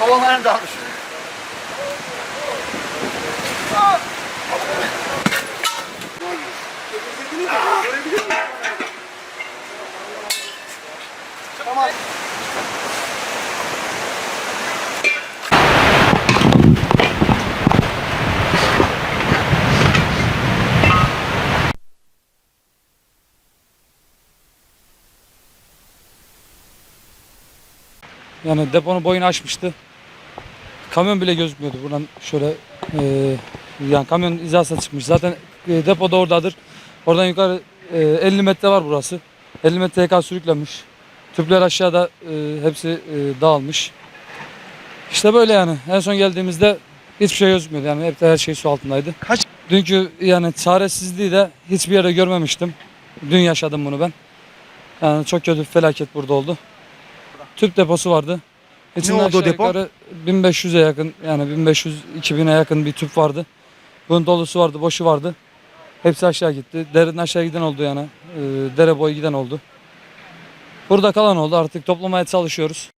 Kovanlarını da almış. Yani deponun boyunu aşmıştı. Kamyon bile gözükmüyordu buradan şöyle e, yani kamyon hizasına çıkmış. Zaten e, depo da oradadır. Oradan yukarı e, 50 metre var burası. 50 metre YK sürüklenmiş. Tüpler aşağıda e, hepsi e, dağılmış. İşte böyle yani. En son geldiğimizde hiçbir şey gözükmüyordu. Yani hep her şey su altındaydı. Kaç- Dünkü yani çaresizliği de hiçbir yere görmemiştim. Dün yaşadım bunu ben. Yani çok kötü bir felaket burada oldu. Tüp deposu vardı. İçinde oldu aşağı depo? yukarı 1500'e yakın yani 1500-2000'e yakın bir tüp vardı. Bunun dolusu vardı, boşu vardı. Hepsi aşağı gitti. Dereden aşağı giden oldu yani. Ee, dere boyu giden oldu. Burada kalan oldu. Artık toplamaya çalışıyoruz.